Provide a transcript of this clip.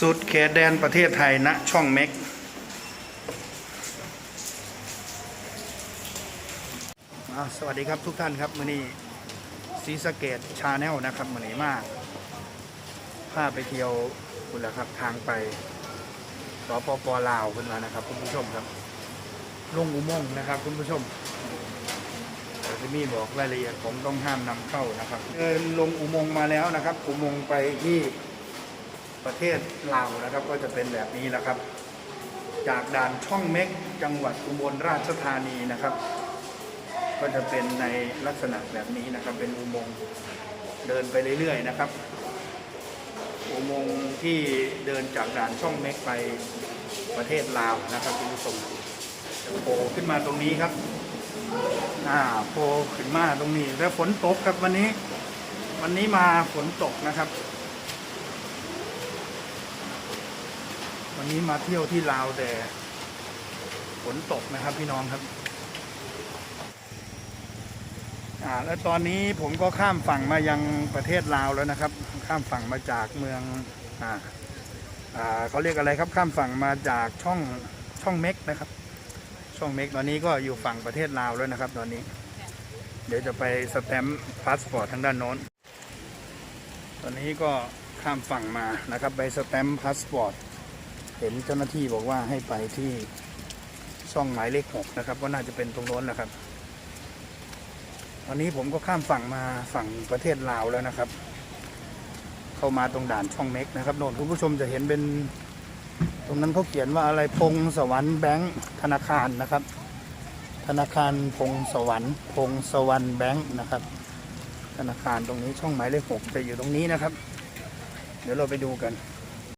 สุดเขตแดนประเทศไทยณช่องเม็ก สวัสดีครับทุกท่านครับมือนี้ซีสเกตชาแนลนะครับมือนี้มากพาไปเที่ยวคุณละครับทางไปสปปลาวคุณมานะครับ คุณผู้ชมครับลงอุโมงค์นะครับ คุณผู้ชมจะมีบอกรายละเอียดผมต้องห้ามนำเข้านะครับเดินลงอุโมงค์มาแล้วนะครับ อุโมงค์ไปที่ ประเทศลาวนะครับ ก็จะเป็นแบบนี้นะครับ จากด่านช่องเม็กจังหวัดอุบลราชธานีนะครับ ก็จะเป็นในลักษณะแบบนี้นะครับ เป็นอุโมงค์เดินไปเรื่อยๆนะครับอุโมงค์ที่เดินจากด่านช่องเม็กไปประเทศลาวนะครับคุณผู้ชมโผล่ขึ้นมาตรงนี้ครับอ่าโผล่ขึ้นมาตรงนี้ แล้วฝนตกครับวันนี้ วันนี้มาฝนตกนะครับ วันนี้มาเที่ยวที่ลาวแต่ฝนตกนะครับพี่น้องครับ อ่า แล้วตอนนี้ผมก็ข้ามฝั่งมายังประเทศลาวแล้วนะครับ ข้ามฝั่งมาจากเมืองอ่าอ่าเขาเรียกอะไรครับข้ามฝั่งมาจากช่องช่องเม็กนะครับ ช่องเม็กตอนนี้ก็อยู่ฝั่งประเทศลาวแล้วนะครับ ตอนนี้ เดี๋ยวจะไปสแตมป์พาสปอร์ตทางด้านโน้น ตอนนี้ก็ข้ามฝั่งมานะครับไปสแตมป์พาสปอร์ต เห็นเจ้าหน้าที่บอกว่าให้ไปที่ช่องหมายเลขหกนะครับ ก็น่าจะเป็นตรงโน้นนะครับ ตอนนี้ผมก็ข้ามฝั่งมาฝั่งประเทศลาวแล้วนะครับ เข้ามาตรงด่านช่องเม็กนะครับโน่นคุณผู้ชมจะเห็นเป็นตรงนั้นเขาเขียนว่าอะไรพงสวรรค์แบงค์ธนาคารนะครับ ธนาคารพงสวรรค์พงสวรรค์แบงค์นะครับ ธนาคารตรงนี้ช่องหมายเลขหกจะอยู่ตรงนี้นะครับ เดี๋ยวเราไปดูกัน